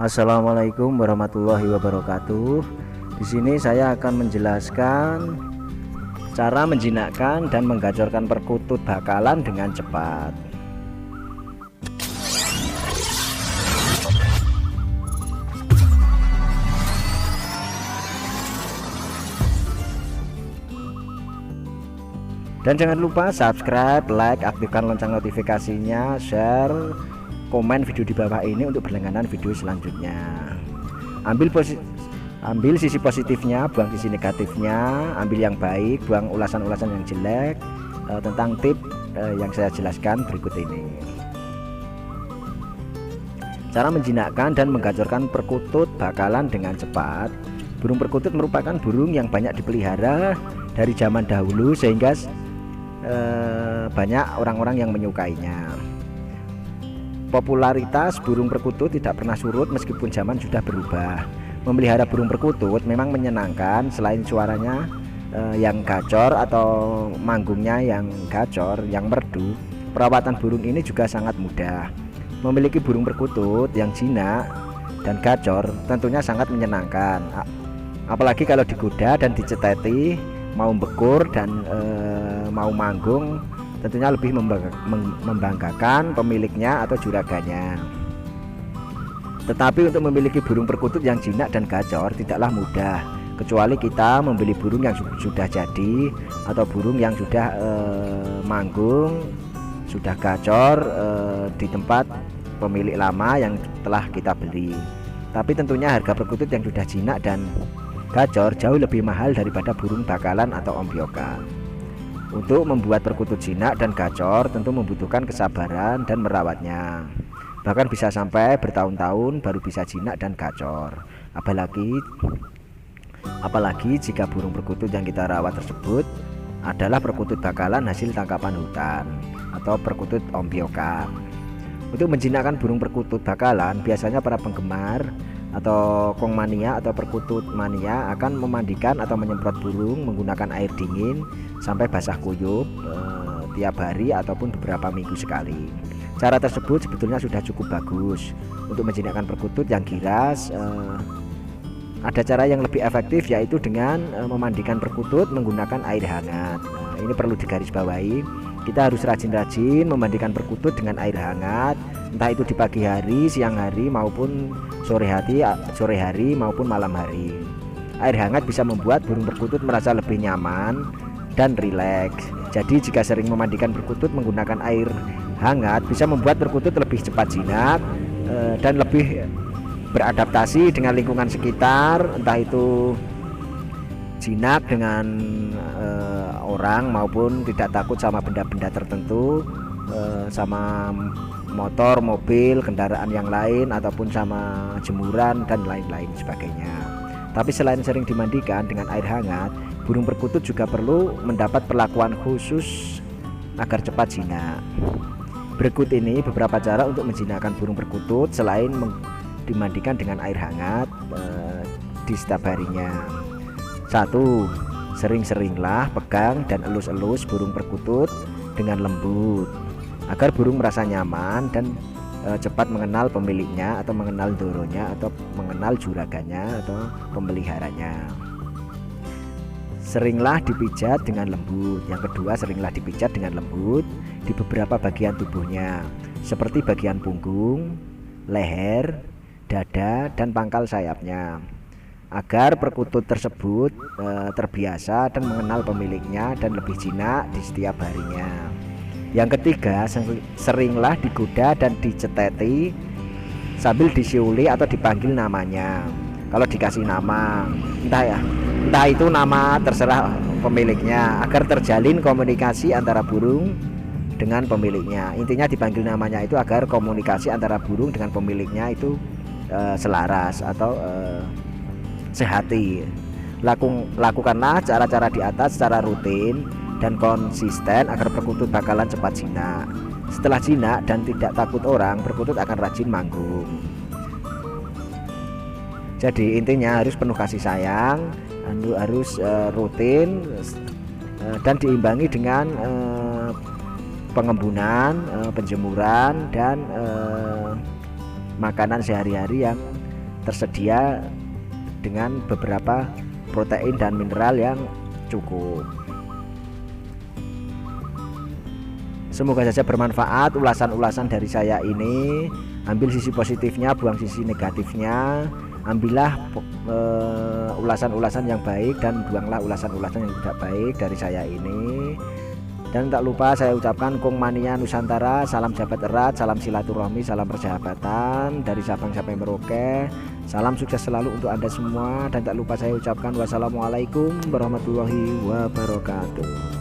Assalamualaikum warahmatullahi wabarakatuh. Di sini saya akan menjelaskan cara menjinakkan dan menggacorkan perkutut bakalan dengan cepat. Dan jangan lupa subscribe, like, aktifkan lonceng notifikasinya, share, komen video di bawah ini untuk berlangganan video selanjutnya. Ambil ambil sisi positifnya buang sisi negatifnya ambil yang baik buang ulasan-ulasan yang jelek uh, tentang tip uh, yang saya jelaskan berikut ini. Cara menjinakkan dan menggacorkan perkutut bakalan dengan cepat. Burung perkutut merupakan burung yang banyak dipelihara dari zaman dahulu sehingga uh, banyak orang-orang yang menyukainya Popularitas burung perkutut tidak pernah surut meskipun zaman sudah berubah. Memelihara burung perkutut memang menyenangkan selain suaranya eh, yang gacor atau manggungnya yang gacor, yang merdu. Perawatan burung ini juga sangat mudah. Memiliki burung perkutut yang jinak dan gacor tentunya sangat menyenangkan. Apalagi kalau digoda dan diceteti, mau bekur dan e, mau manggung tentunya lebih membanggakan pemiliknya atau juraganya. Tetapi untuk memiliki burung perkutut yang jinak dan gacor tidaklah mudah kecuali kita membeli burung yang sudah jadi atau burung yang sudah eh, manggung sudah gacor eh, di tempat pemilik lama yang telah kita beli. Tapi tentunya harga perkutut yang sudah jinak dan gacor jauh lebih mahal daripada burung bakalan atau ompiokan. Untuk membuat perkutut jinak dan gacor tentu membutuhkan kesabaran dan merawatnya. Bahkan bisa sampai bertahun-tahun baru bisa jinak dan gacor. Apalagi apalagi jika burung perkutut yang kita rawat tersebut adalah perkutut bakalan hasil tangkapan hutan atau perkutut ompiokan. Untuk menjinakkan burung perkutut bakalan, biasanya para penggemar atau kong mania atau perkutut mania akan memandikan atau menyemprot burung menggunakan air dingin sampai basah kuyup eh, tiap hari ataupun beberapa minggu sekali. Cara tersebut sebetulnya sudah cukup bagus untuk menjinakkan perkutut yang giras. Eh, ada cara yang lebih efektif yaitu dengan eh, memandikan perkutut menggunakan air hangat. Nah, ini perlu digarisbawahi. Kita harus rajin-rajin memandikan perkutut dengan air hangat entah itu di pagi hari, siang hari maupun sore hari, sore hari maupun malam hari. Air hangat bisa membuat burung perkutut merasa lebih nyaman dan rileks. Jadi jika sering memandikan perkutut menggunakan air hangat bisa membuat perkutut lebih cepat jinak eh, dan lebih beradaptasi dengan lingkungan sekitar, entah itu jinak dengan uh, orang maupun tidak takut sama benda-benda tertentu uh, sama motor, mobil, kendaraan yang lain ataupun sama jemuran dan lain-lain sebagainya. Tapi selain sering dimandikan dengan air hangat, burung perkutut juga perlu mendapat perlakuan khusus agar cepat jinak. Berikut ini beberapa cara untuk menjinakkan burung perkutut selain dimandikan dengan air hangat eh, di setiap harinya. Satu, sering-seringlah pegang dan elus-elus burung perkutut dengan lembut agar burung merasa nyaman dan e, cepat mengenal pemiliknya atau mengenal doronya atau mengenal juraganya atau pemeliharanya. Seringlah dipijat dengan lembut. Yang kedua, seringlah dipijat dengan lembut di beberapa bagian tubuhnya, seperti bagian punggung, leher, dada, dan pangkal sayapnya agar perkutut tersebut e, terbiasa dan mengenal pemiliknya dan lebih jinak di setiap harinya. Yang ketiga, seringlah digoda dan diceteti sambil disiuli atau dipanggil namanya. Kalau dikasih nama, entah ya, entah itu nama terserah pemiliknya agar terjalin komunikasi antara burung dengan pemiliknya. Intinya dipanggil namanya itu agar komunikasi antara burung dengan pemiliknya itu e, selaras atau e, sehati. Laku, lakukanlah cara-cara di atas secara rutin dan konsisten agar perkutut bakalan cepat jinak. Setelah jinak dan tidak takut orang, perkutut akan rajin manggung. Jadi intinya harus penuh kasih sayang, harus uh, rutin uh, dan diimbangi dengan uh, pengembunan, penjemuran dan makanan sehari-hari yang tersedia dengan beberapa protein dan mineral yang cukup. Semoga saja bermanfaat ulasan-ulasan dari saya ini. Ambil sisi positifnya, buang sisi negatifnya. Ambillah uh, ulasan-ulasan yang baik dan buanglah ulasan-ulasan yang tidak baik dari saya ini. Dan tak lupa saya ucapkan Kong Mania Nusantara, salam jabat erat, salam silaturahmi, salam persahabatan dari Sabang sampai Merauke. Salam sukses selalu untuk Anda semua dan tak lupa saya ucapkan wassalamualaikum warahmatullahi wabarakatuh.